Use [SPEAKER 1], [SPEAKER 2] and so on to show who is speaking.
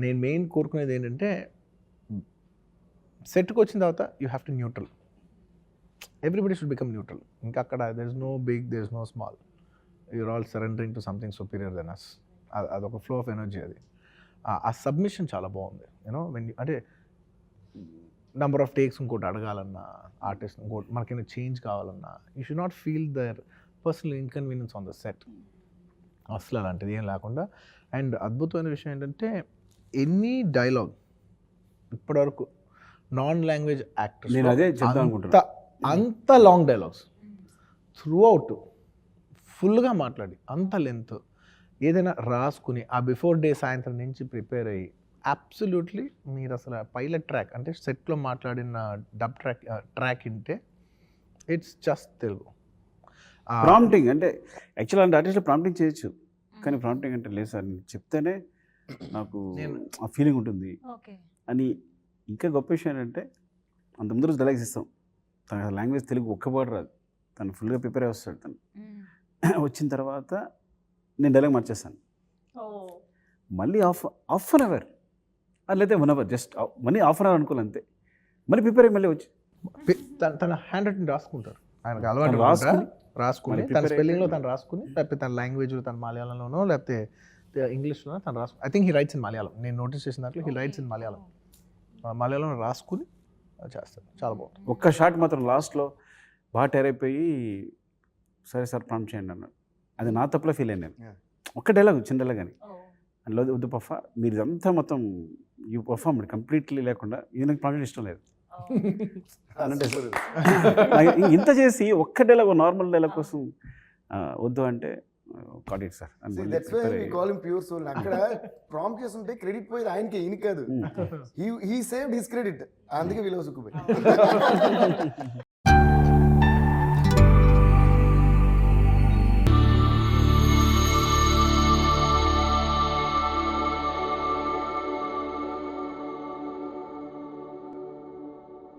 [SPEAKER 1] నేను మెయిన్ కోరుకునేది ఏంటంటే సెట్కి వచ్చిన తర్వాత you have to neutral. Everybody should become neutral. ఇంకా అక్కడ there is no big there is no small your all surrendering to something superior then us అదొక ఫ్లో ఆఫ్ ఎనర్జీ అది. ఆ- సబ్మిషన్ చాలా బాగుంది. యూనో వెన్ అంటే నెంబర్ ఆఫ్ టేక్స్ ఇంకోటి అడగాలన్నా ఆర్టిస్ట్ ఇంకోటి మనకైనా చేంజ్ కావాలన్నా you should not feel the personal inconvenience on the set అసలు అలాంటిది ఏం లేకుండా. అండ్ అద్భుతమైన విషయం ఏంటంటే ఎనీ డైలాగ్ ఇప్పటివరకు నాన్ లాంగ్వేజ్ యాక్టర్స్
[SPEAKER 2] నేను అదే అనుకుంటున్నా.
[SPEAKER 1] అంత లాంగ్ డైలాగ్స్ త్రూ అవుట్ ఫుల్గా మాట్లాడి అంత లెంత్ ఏదైనా రాసుకుని ఆ బిఫోర్ డే సాయంత్రం నుంచి ప్రిపేర్ అయ్యి అబ్సల్యూట్లీ మీరు అసలు పైలట్ ట్రాక్ అంటే సెట్లో మాట్లాడిన డబ్ ట్రాక్ ట్రాక్ వింటే ఇట్స్ జస్ట్ తెలుగు. ఆ,
[SPEAKER 2] ప్రాంప్టింగ్ అంటే యాక్చువల్ అంటే ఆర్టిస్ట్ ప్రాంప్టింగ్ చేయొచ్చు. కానీ ప్రాంప్టింగ్ అంటే లేదు సార్ నేను చెప్తేనే నాకు ఆ ఫీలింగ్ ఉంటుంది.
[SPEAKER 3] ఓకే.
[SPEAKER 2] అని ఇంకా గొప్ప విషయం ఏంటంటే అంత ముందు రోజు డైలాగ్స్ ఇస్తాం. తన లాంగ్వేజ్ తెలుగు ఒక్క వర్డ్ రాదు. తను ఫుల్గా ప్రిపేర్ అయి వస్తాడు తను. వచ్చిన తర్వాత నేను డైలాగ్ మార్చేస్తాను. మళ్ళీ హాఫ్ హాఫ్ అన్ అవర్. లేదా వన్ అవర్ జస్ట్ మళ్ళీ హాఫ్ అన్ అవర్ అనుకోవాలి అంతే. మళ్ళీ ప్రిపేర్ అయ్యి మళ్ళీ వచ్చి
[SPEAKER 1] తన తన హ్యాండ్ రైటింగ్ రాసుకుంటారు ఆయనకు అలవాటు
[SPEAKER 2] రాసుకుని,
[SPEAKER 1] రాసుకుని తన స్పెల్లింగ్లో తను రాసుకుని లేకపోతే తన లాంగ్వేజ్ తన మలయాళంలోనో లేకపోతే ఇంగ్లీష్లోనో తను రాసుకుని I think he writes in Malayalam నేను నోటీస్ చేసిన దాంట్లో he writes in Malayalam Malayalam రాసుకుని చేస్తాడు. చాలా బాగుంటుంది.
[SPEAKER 2] ఒక్క షాట్ మాత్రం లాస్ట్లో బాగా టైర్ అయిపోయి సరే సార్ ప్రాంప్ట్ చేయండి అన్నాడు. అది నా తప్పులో ఫీల్ అయ్యాను నేను. ఒక్క డైలాగ్ చిన్న డైలాగ్ అని. అందులో వద్దు పఫా మీరు ఇదంతా మొత్తం యూ పర్ఫామ్ కంప్లీట్లీ లేకుండా ఇది నాకు ప్రాంప్ట్ ఇష్టం లేదు. ఇ- ఇంత చేసి ఒక్క డైలాగ్ నార్మల్ డైలాగ్ కోసం వద్దు అంటే cut it sir
[SPEAKER 4] that's why we call him pure soul అక్కడ ప్రాంప్ట్ చేస్తుంటే క్రెడిట్ పోయేది ఆయనకి ఈయన కాదు. He he saved his credit అందుకే విలువ సుక్కుపోయి